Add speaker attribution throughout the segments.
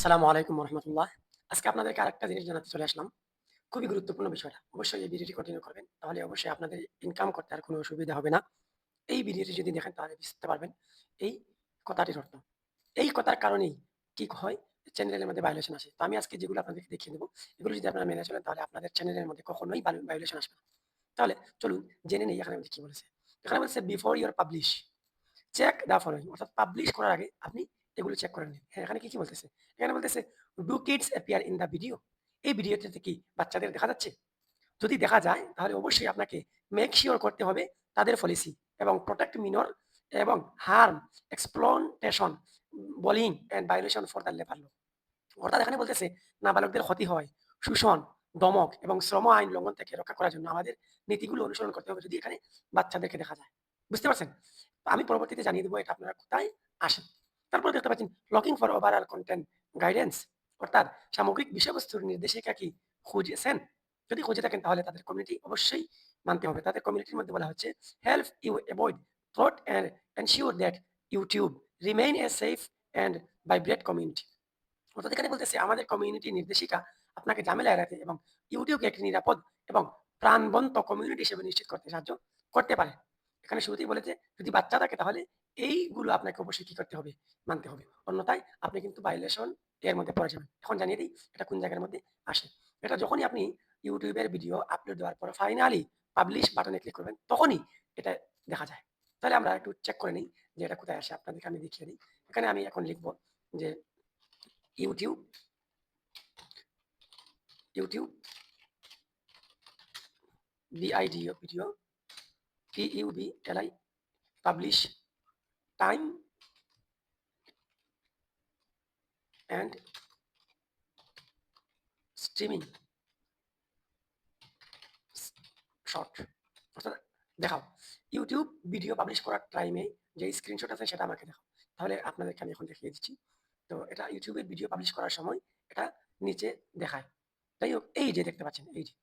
Speaker 1: আসসালামু আলাইকুম রহমতুল্লাহ আজকে আপনাদেরকে আরেকটা জিনিস জানাতে চলে আসলাম। খুবই গুরুত্বপূর্ণ বিষয়টা। অবশ্যই এই ভিডিওটি কন্টিনিউ করবেন, তাহলে অবশ্যই আপনাদের ইনকাম করতে আর কোনো অসুবিধা হবে না। এই ভিডিওটি যদি দেখেন, তাহলে বুঝতে পারবেন এই কথাটির অর্থ। এই কথার কারণেই কি হয় চ্যানেলের মধ্যে ভায়োলেশন আসে। তো আমি আজকে যেগুলো আপনাদেরকে দেখিয়ে দেবো, এগুলো যদি আপনারা মেনে চলেন, তাহলে আপনাদের চ্যানেলের মধ্যে কখনোই ভায়োলেশন আসবে না। তাহলে চলুন জেনে নেই এখানে কি বলেছে। এখানে বলছে before your publish check the following অর্থাৎ পাবলিশ করার আগে আপনি এগুলো চেক করে নিন হ্যাঁ এখানে কি কি বলতেছে? এখানে বলতেছে do kids appear in the video এই ভিডিওতে কি বাচ্চাদের দেখা যাচ্ছে? যদি দেখা যায়, তাহলে অবশ্যই আপনাকে মেক শিওর করতে হবে তাদের পলিসি এবং প্রোটেক্ট মিনর এবং harm exploitation bullying and violation for the labour অর্থাৎ এখানে বলতেছে, নাবালকদের ক্ষতি হয়, শোষণ, দমক এবং শ্রম আইন লঙ্ঘন থেকে রক্ষা করার জন্য আমাদের নীতিগুলো অনুসরণ করতে হবে যদি এখানে বাচ্চাদেরকে দেখা যায়। বুঝতে পারছেন? আমি পরবর্তীতে জানিয়ে দেবো এটা আপনারা কোথায় আসেন। তারপরে দেখতে পাচ্ছেন looking for overall content guidance অর্থাৎ সামগ্রিক বিষয়বস্তুর নির্দেশিকা কি খুঁজেছেন? যদি খুঁজে থাকেন তাহলে তাদের কমিউনিটি অবশ্যই মানতে হবে। তাদের কমিউনিটির মধ্যে বলা হচ্ছে help you avoid threat and ensure that YouTube remain a safe and vibrant community অর্থাৎ এখানে বলতেছে, আমাদের কমিউনিটি নির্দেশিকা আপনাকে ঝামেলা এড়াতে এবং ইউটিউবকে একটি নিরাপদ এবং প্রাণবন্ত কমিউনিটি হিসেবে নিশ্চিত করতে সাহায্য করতে পারে। এখানে শুরুতেই বলেছে যদি বাচ্চা থাকে তাহলে এইগুলো আপনাকে অবশ্যই কি করতে হবে? মানতে হবে। অন্যথায় আপনি কিন্তু ভাইলেশন এর মধ্যে পড়ে যাবেন। এখন জানিয়ে দিই, এটা কোন জায়গার মধ্যে আসে? এটা যখনই আপনি ইউটিউবের ভিডিও আপলোড দেওয়ার পর ফাইনালি পাবলিশ বাটনে ক্লিক করবেন, তখনই এটা দেখা যায়। তাহলে আমরা একটু চেক করে নিই যে এটা কোথায় আসে। আপনাদেরকে আমি দেখিয়ে দিই। এখানে আমি এখন লিখব যে YouTube YouTube V I D O video P U B L I publish time and streaming short অর্থাৎ দেখাও। ইউটিউব ভিডিও পাবলিশ করার টাইমে যে স্ক্রিনশট আছে সেটা আমাকে দেখাও। তাহলে আপনাদেরকে আমি এখন দেখিয়ে দিচ্ছি। তো এটা ইউটিউবে ভিডিও পাবলিশ করার সময় এটা নিচে দেখায়। যাই হোক, এই যে দেখতে পাচ্ছেন, এই যে।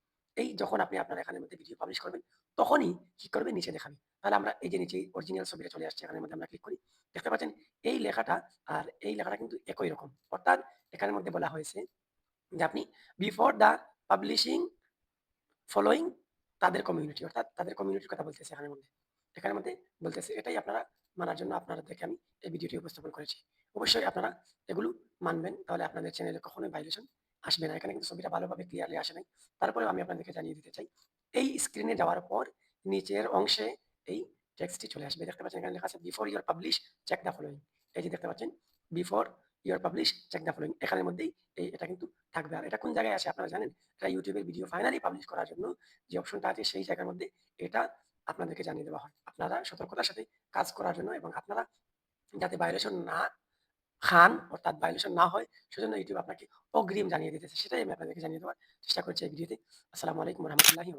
Speaker 1: এই যখন আপনি আপনার এখানের মধ্যে ভিডিও পাবলিশ করবেন, তখনই কি করবে নিচে দেখাবে তাহলে আমরা এই যে নিচে অরিজিনাল ছবিটা চলে আসছে এখানের মধ্যে আমরা ক্লিক করি। দেখতে পাচ্ছেন, এই লেখাটা আর এই লেখাটা কিন্তু একই রকম। অর্থাৎ এখানের মধ্যে বলা হয়েছে যে আপনি বিফোর দ্য পাবলিশিং ফলোয়িং তাদের কমিউনিটি অর্থাৎ তাদের কমিউনিটির কথা বলতেছে এখানের মধ্যে। এখানের মধ্যে বলতেছে, এটাই আপনারা মানার জন্য আপনাদেরকে আমি এই ভিডিওটি উপস্থাপন করেছি। অবশ্যই আপনারা এগুলো মানবেন, তাহলে আপনাদের চ্যানেলে কখনোই ভাইলেশন আসবে না। এখানে কিন্তু ছবিটা ভালোভাবে ক্লিয়ারলি আসে নাই। তারপরে আমি আপনাদেরকে জানিয়ে দিতে চাই, এই স্ক্রিনে যাওয়ার পর নিচের অংশে এই টেক্সটটি চলে আসবে। দেখতে পাচ্ছেন এখানে লেখা আছে before your publish check the following এই যে দেখতে পাচ্ছেন before your publish check the following এখানের মধ্যেই এই এটা কিন্তু থাকবে। আর এটা কোন জায়গায় আছে আপনারা জানেন? এটা ইউটিউবের ভিডিও ফাইনালি পাবলিশ করার জন্য যে অপশনটা আছে সেই জায়গার মধ্যে এটা আপনাদেরকে জানিয়ে দেওয়া হয়। আপনারা সতর্কতার সাথে কাজ করার জন্য এবং আপনারা যাতে ভায়োলেশন না খান, অর্থাৎ ভায়োলেশন না হয়, সেজন্য ইউটিউব আপনাকে অগ্রিম জানিয়ে দিতেছে। সেটাই আমি আপনাদেরকে জানিয়ে দেওয়ার চেষ্টা করছি এই ভিডিওতে। আসসালামু আলাইকুম রহমতুল্লাহি